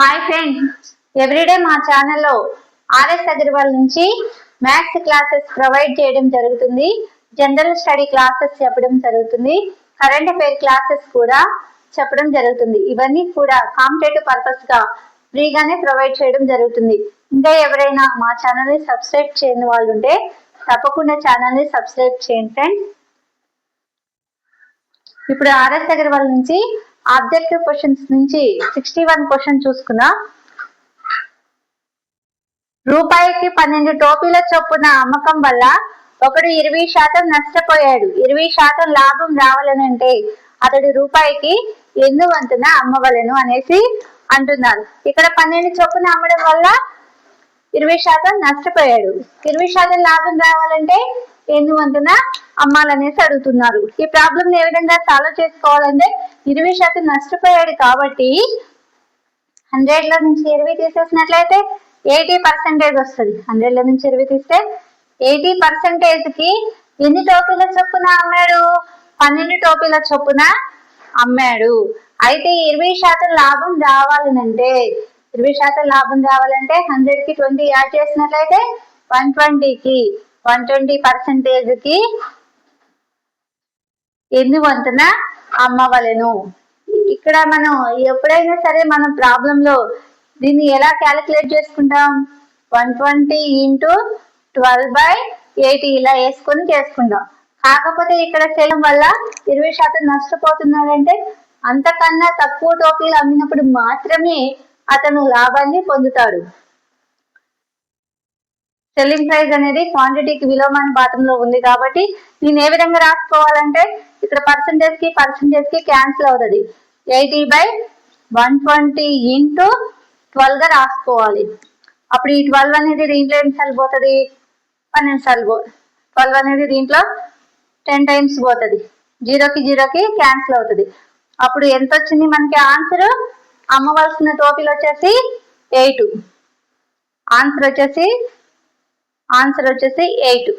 Hi friends. Everyday మా ఛానల్లో RS Agarwal నుంచి మ్యాథ్స్ క్లాసెస్ ప్రొవైడ్ చేయడం జరుగుతుంది. జనరల్ స్టడీ క్లాసెస్ చెప్పడం జరుగుతుంది. కరెంట్ అఫైర్ క్లాసెస్ కూడా చెప్పడం జరుగుతుంది. ఇవన్నీ కూడా కాంపిటేటివ్ పర్పస్గా ఫ్రీగానే ప్రొవైడ్ చేయడం జరుగుతుంది. ఇంకా ఎవరైనా మా ఛానల్ని సబ్స్క్రైబ్ చేయని వాళ్ళు ఉంటే తప్పకుండా ఛానల్ని సబ్స్క్రైబ్ చేయండి ఫ్రెండ్స్. ఇప్పుడు ఆర్ఎస్ అగర్వాల్ నుంచి ఆబ్జెక్టివ్ క్వశ్చన్స్ నుంచి సిక్స్టీ వన్ క్వశ్చన్ చూసుకున్నా రూపాయికి పన్నెండు టోపీల చొప్పున అమ్మకం వల్ల ఒకడు ఇరవై శాతం నష్టపోయాడు. ఇరవై శాతం లాభం రావాలనంటే అతడు రూపాయికి ఎందు వంతున అమ్మవలను అనేసి అంటున్నారు. ఇక్కడ పన్నెండు చొప్పున అమ్మడం వల్ల ఇరవై శాతం నష్టపోయాడు. ఇరవై శాతం లాభం రావాలంటే ఎందువంతన వంతున? అమ్మాలనేసి అడుగుతున్నారు. ఈ ప్రాబ్లం ఏ విధంగా సాల్వ్ చేసుకోవాలంటే ఇరవై శాతం నష్టపోయాడు కాబట్టి హండ్రెడ్లో నుంచి ఇరవై తీసేసినట్లయితే ఎయిటీ పర్సెంటేజ్ వస్తుంది. హండ్రెడ్లో నుంచి ఇరవై తీస్తే ఎయిటీ పర్సెంటేజ్కి ఎన్ని టోపీల చొప్పున అమ్మాడు? పన్నెండు టోపీల చొప్పున అమ్మాడు. అయితే ఇరవై శాతం లాభం రావాలనంటే ఇరవై శాతం లాభం రావాలంటే హండ్రెడ్కి ట్వంటీ యాడ్ చేసినట్లయితే వన్ ట్వంటీకి వన్ ట్వంటీ పర్సెంటేజ్కి ఎన్ని వంతున అమ్మవలెను ఇక్కడ మనం ఎప్పుడైనా సరే మనం ప్రాబ్లం లో దీన్ని ఎలా క్యాలిక్యులేట్ చేసుకుంటాం? One twenty into twelve by eighty ఇలా వేసుకొని చేసుకుంటాం కాకపోతే ఇక్కడ చేయడం వల్ల ఇరవై శాతం నష్టపోతున్నాడంటే అంతకన్నా తక్కువ టోపీలు అమ్మినప్పుడు మాత్రమే అతను లాభాన్ని పొందుతాడు. సెల్లింగ్ ప్రైస్ అనేది క్వాంటిటీకి విలోమాన పాఠంలో ఉంది కాబట్టి నేను ఏ విధంగా రాసుకోవాలంటే ఇక్కడ పర్సంటేజ్కి పర్సంటేజ్కి క్యాన్సిల్ అవుతుంది. Eighty by one twenty into ట్వెల్వ్గా రాసుకోవాలి. అప్పుడు ఈ ట్వెల్వ్ అనేది దీంట్లో ఏం సార్లు పోతుంది పన్నెండు సార్లు పో ట్వెల్వ్ అనేది దీంట్లో టెన్ టైమ్స్ పోతుంది. జీరోకి జీరోకి క్యాన్సిల్ అవుతుంది. అప్పుడు ఎంత వచ్చింది మనకి ఆన్సర్ అమ్మవలసిన టోపీలు వచ్చేసి ఎయిట్ ఆన్సర్ వచ్చేసి ఆన్సర్ వచ్చేసి ఎయిట్